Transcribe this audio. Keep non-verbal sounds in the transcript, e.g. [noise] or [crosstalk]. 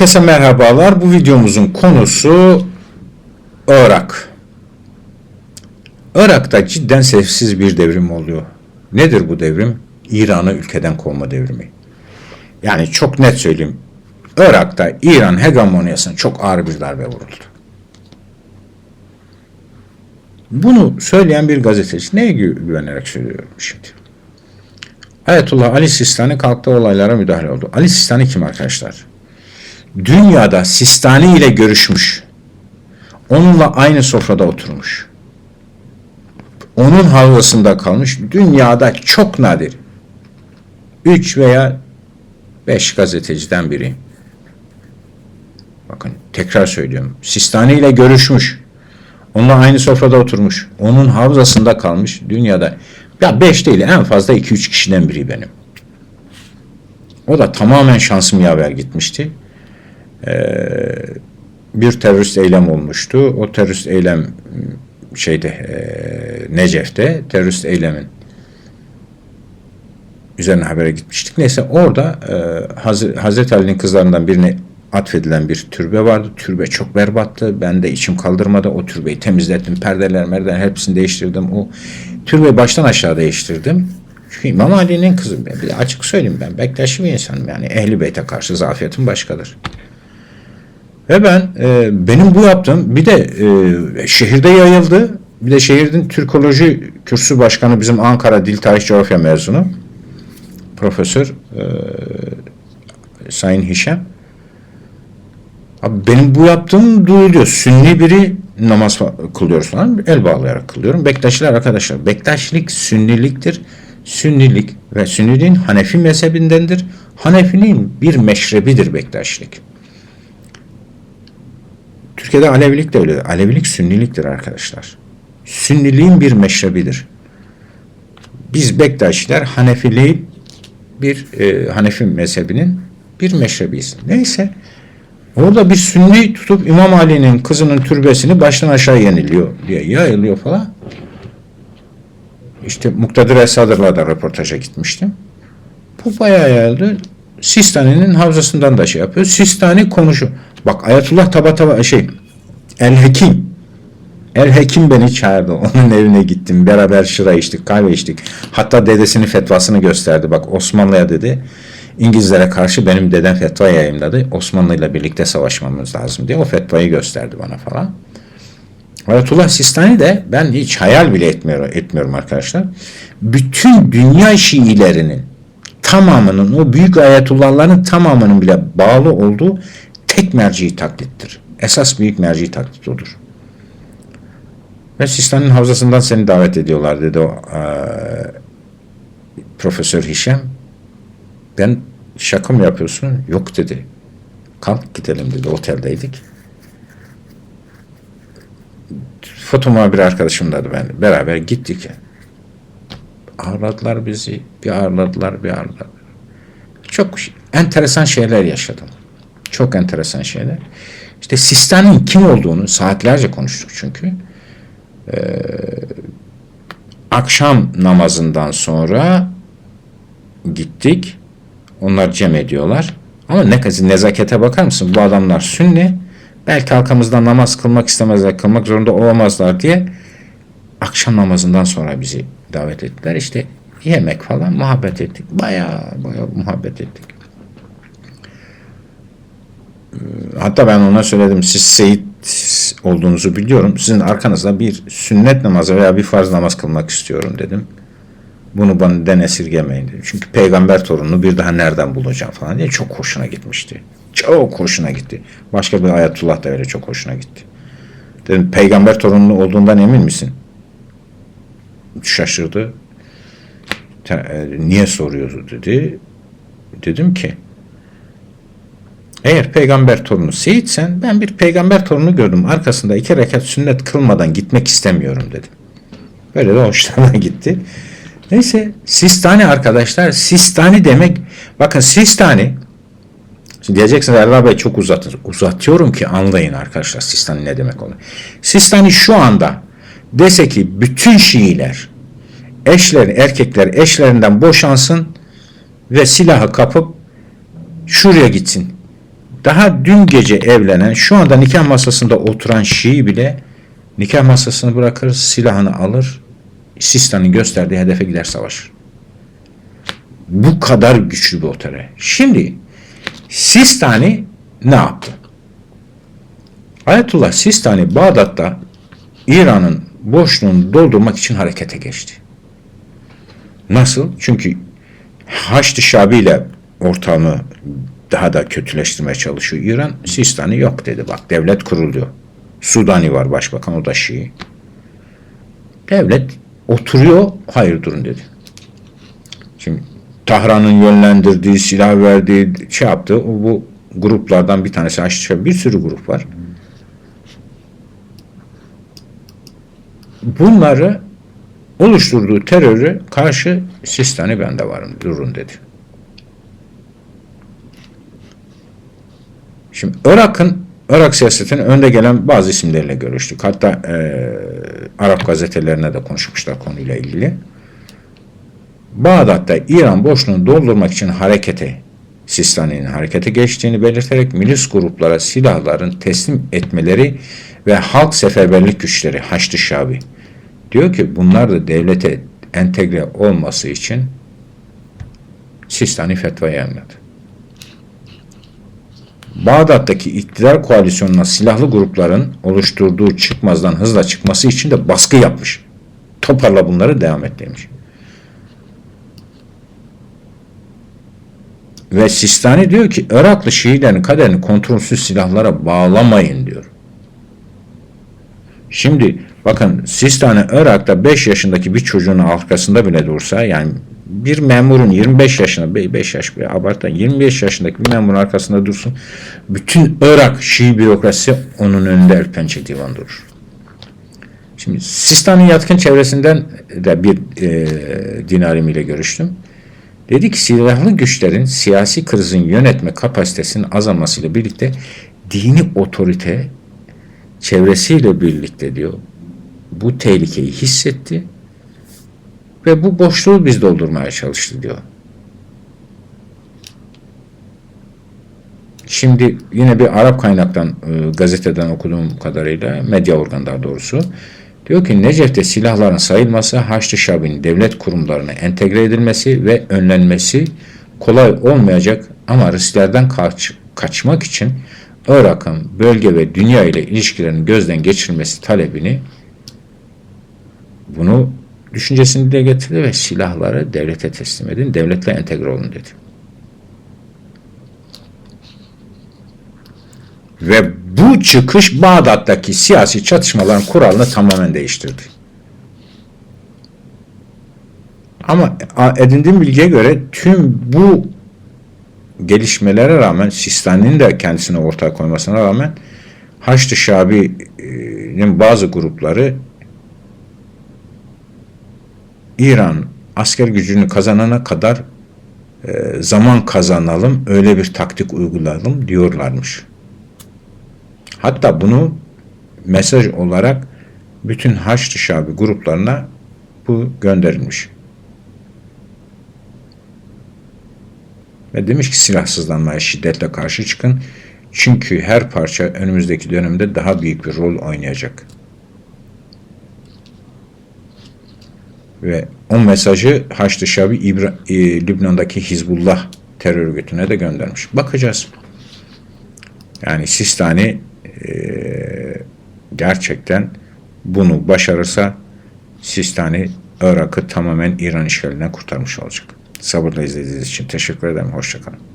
Herkese merhabalar. Bu videomuzun konusu Irak. Irak'ta cidden sessiz bir devrim oluyor. Nedir bu devrim? İran'ı ülkeden kovma devrimi. Yani çok net söyleyeyim. Irak'ta İran hegemonyasına çok ağır bir darbe vuruldu. Bunu söyleyen bir gazeteci neye gü- güvenerek söylüyorum şimdi? Ayetullah Ali Sistani kalktı olaylara müdahale oldu. Ali Sistani kim arkadaşlar? Dünyada Sistani ile görüşmüş. Onunla aynı sofrada oturmuş. Onun havlasında kalmış. Dünyada çok nadir. Üç veya beş gazeteciden biri. Bakın tekrar söylüyorum. Sistani ile görüşmüş. Onunla aynı sofrada oturmuş. Onun havzasında kalmış. Dünyada ya beş değil en fazla iki üç kişiden biri benim. O da tamamen şansım yaver gitmişti. Ee, bir terörist eylem olmuştu. O terörist eylem m, şeyde e, Necef'te terörist eylemin üzerine habere gitmiştik. Neyse orada e, Haz- Hazreti Ali'nin kızlarından birine atfedilen bir türbe vardı. Türbe çok berbattı. Ben de içim kaldırmadı. O türbeyi temizlettim. Perdeler, merdiven hepsini değiştirdim. O türbeyi baştan aşağı değiştirdim. Çünkü İmam Ali'nin kızı. Açık söyleyeyim ben. Bektaşlı bir insanım. Yani Ehli Beyt'e karşı zafiyetim başkadır. Ve ben e, benim bu yaptığım bir de e, şehirde yayıldı. Bir de şehrin Türkoloji kürsü başkanı bizim Ankara Dil Tarih Coğrafya mezunu. Profesör e, Sayın Hişam. Abi benim bu yaptığım duyuluyor. Sünni biri namaz kılıyoruz falan. El bağlayarak kılıyorum. Bektaşiler arkadaşlar. Bektaşilik sünniliktir. Sünnilik ve sünniliğin Hanefi mezhebindendir. Hanefiliğin bir meşrebidir Bektaşilik. Türkiye'de Alevilik de öyle. Alevilik sünniliktir arkadaşlar. Sünniliğin bir meşrebidir. Biz Bektaşiler Hanefiliğin bir e, Hanefi mezhebinin bir meşrebiyiz. Neyse. Orada bir sünni tutup İmam Ali'nin kızının türbesini baştan aşağı yeniliyor diye yayılıyor falan. İşte Muktadir Esadır'la da röportaja gitmiştim. Bu bayağı yayıldı. Sistani'nin havzasından da şey yapıyor. Sistani konuşuyor. Bak Ayetullah taba taba şey El Hekim El Hekim beni çağırdı. [laughs] Onun evine gittim. Beraber şıra içtik, kahve içtik. Hatta dedesinin fetvasını gösterdi. Bak Osmanlı'ya dedi. İngilizlere karşı benim dedem fetva yayınladı. Osmanlı ile birlikte savaşmamız lazım diye o fetvayı gösterdi bana falan. Ayetullah Sistani de ben hiç hayal bile etmiyorum, etmiyorum arkadaşlar. Bütün dünya Şiilerinin tamamının o büyük ayetullahların tamamının bile bağlı olduğu tek merci taklittir. Esas büyük merci taklit odur. Ve Sistani'nin havzasından seni davet ediyorlar dedi o eee, Profesör Hişem. Ben şaka mı yapıyorsun? Yok dedi. Kalk gidelim dedi. Oteldeydik. Foto muhabiri arkadaşımladı ben. Beraber gittik. Ağırladılar bizi. Bir ağırladılar, bir ağırladılar. Çok enteresan şeyler yaşadım. Çok enteresan şeyler. İşte Sistani'nin kim olduğunu saatlerce konuştuk çünkü. Ee, akşam namazından sonra gittik. Onlar cem ediyorlar. Ama ne kadar nezakete bakar mısın? Bu adamlar sünni. Belki halkamızda namaz kılmak istemezler, kılmak zorunda olamazlar diye akşam namazından sonra bizi davet ettiler. İşte yemek falan muhabbet ettik. Baya baya muhabbet ettik. Hatta ben ona söyledim siz Seyit olduğunuzu biliyorum. Sizin arkanızda bir sünnet namazı veya bir farz namaz kılmak istiyorum dedim. Bunu bana den esirgemeyin dedi. Çünkü peygamber torununu bir daha nereden bulacağım falan diye çok hoşuna gitmişti. Çok hoşuna gitti. Başka bir ayetullah da öyle çok hoşuna gitti. Dedim peygamber torununu olduğundan emin misin? Şaşırdı. E, Niye soruyordu dedi. Dedim ki eğer peygamber torunu Seyitsen ben bir peygamber torunu gördüm. Arkasında iki rekat sünnet kılmadan gitmek istemiyorum dedim. Böyle de hoşlarına [laughs] gitti. Neyse Sistani arkadaşlar Sistani demek bakın Sistani Şimdi diyeceksiniz Erva Bey çok uzatır. Uzatıyorum ki anlayın arkadaşlar Sistani ne demek olur. Sistani şu anda dese ki bütün Şiiler eşler, erkekler eşlerinden boşansın ve silahı kapıp şuraya gitsin. Daha dün gece evlenen, şu anda nikah masasında oturan Şii bile nikah masasını bırakır, silahını alır, Sistan'ın gösterdiği hedefe gider savaşır. Bu kadar güçlü bir otorite. Şimdi Sistani ne yaptı? Ayetullah Sistani Bağdat'ta İran'ın boşluğunu doldurmak için harekete geçti. Nasıl? Çünkü Haçlı Şabi ile ortamı daha da kötüleştirmeye çalışıyor İran. Sistani yok dedi. Bak devlet kuruluyor. Sudani var başbakan o da Şii. Devlet oturuyor hayır durun dedi. Şimdi Tahran'ın yönlendirdiği, silah verdiği, şey yaptı. O bu gruplardan bir tanesi Şabi. Bir sürü grup var. Bunları oluşturduğu terörü karşı Sistani ben de varım durun dedi. Şimdi Irak'ın Irak siyasetinin önde gelen bazı isimlerle görüştük. Hatta e, Arap gazetelerine de konuşmuşlar konuyla ilgili. Bağdat'ta İran boşluğunu doldurmak için harekete, Sistani'nin harekete geçtiğini belirterek milis gruplara silahların teslim etmeleri ve halk seferberlik güçleri Haçlı Şabi diyor ki bunlar da devlete entegre olması için Sistani fetva yayınladı. Bağdat'taki iktidar koalisyonuna silahlı grupların oluşturduğu çıkmazdan hızla çıkması için de baskı yapmış. Toparla bunları devam et demiş. Ve Sistani diyor ki Iraklı Şiilerin kaderini kontrolsüz silahlara bağlamayın diyor. Şimdi bakın Sistani Irak'ta 5 yaşındaki bir çocuğun arkasında bile dursa yani bir memurun 25 yaşında 5 yaş bir abartan 25 yaşındaki bir memurun arkasında dursun bütün Irak Şii bürokrasi onun önünde el pençe divan durur. Şimdi Sistani'nin yatkın çevresinden de bir e, dinarim ile görüştüm. Dedi ki silahlı güçlerin siyasi krizin yönetme kapasitesinin azalmasıyla birlikte dini otorite çevresiyle birlikte diyor bu tehlikeyi hissetti ve bu boşluğu biz doldurmaya çalıştı diyor. Şimdi yine bir Arap kaynaktan e, gazeteden okuduğum kadarıyla medya organı daha doğrusu diyor ki Necef'te silahların sayılması Haçlı Şabi'nin devlet kurumlarına entegre edilmesi ve önlenmesi kolay olmayacak ama risklerden kaç, kaçmak için Irak'ın bölge ve dünya ile ilişkilerini gözden geçirmesi talebini bunu düşüncesini dile getirdi ve silahları devlete teslim edin, devletle entegre olun dedi. Ve bu çıkış Bağdat'taki siyasi çatışmaların kuralını tamamen değiştirdi. Ama edindiğim bilgiye göre tüm bu gelişmelere rağmen Sistani'nin de kendisine ortaya koymasına rağmen Haçlı Şabi'nin bazı grupları İran asker gücünü kazanana kadar e, zaman kazanalım, öyle bir taktik uygulayalım diyorlarmış. Hatta bunu mesaj olarak bütün Haçlı Şabi gruplarına bu gönderilmiş. Ve demiş ki silahsızlanmaya şiddetle karşı çıkın. Çünkü her parça önümüzdeki dönemde daha büyük bir rol oynayacak. Ve o mesajı Haçlı Şabi İbra e, Lübnan'daki Hizbullah terör örgütüne de göndermiş. Bakacağız. Yani Sistani e, gerçekten bunu başarırsa Sistani Irak'ı tamamen İran işgalinden kurtarmış olacak. Sabırla izlediğiniz için teşekkür ederim. Hoşçakalın.